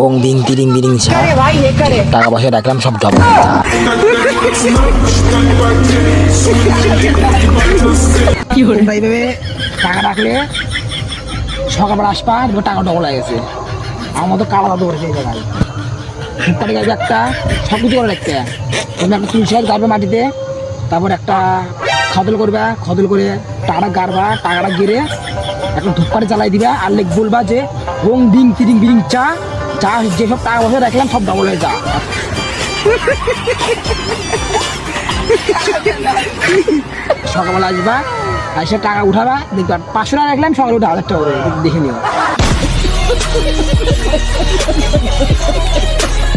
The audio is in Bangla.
ওং দিন তিরিং বিরিং ছা। টাকা পয়সা রাখলাম সব তোমরা এইভাবে টাকা রাখলে সকালবেলা আসবা দেখবে টাকা ডবল হয়ে গেছে। আমার মতো কালা দাদু করেছে এই জায়গায় ফুটপাটি গাছ একটা সব কিছু করে রাখতে। তুমি একটা তুলসী গাছ গাড়বে মাটিতে তারপর একটা খদল করবা খদল করে টাকাটা গাড়বা টাকাটা গেড়ে একটা ধূপকাঠি জ্বালাই দিবা। আর লেখ বলবা যে, রং, ডিং, তিরিং, বিরিং, চা চা যেসব টাকা পয়সা রাখলাম, সব ডাবল হয়ে যা সকালবেলা আসবা আর সে টাকা উঠাবা, দেখবা পাঁচশো টাকা রাখলাম, সকালে উঠে হাজার টাকা দেখে নিও।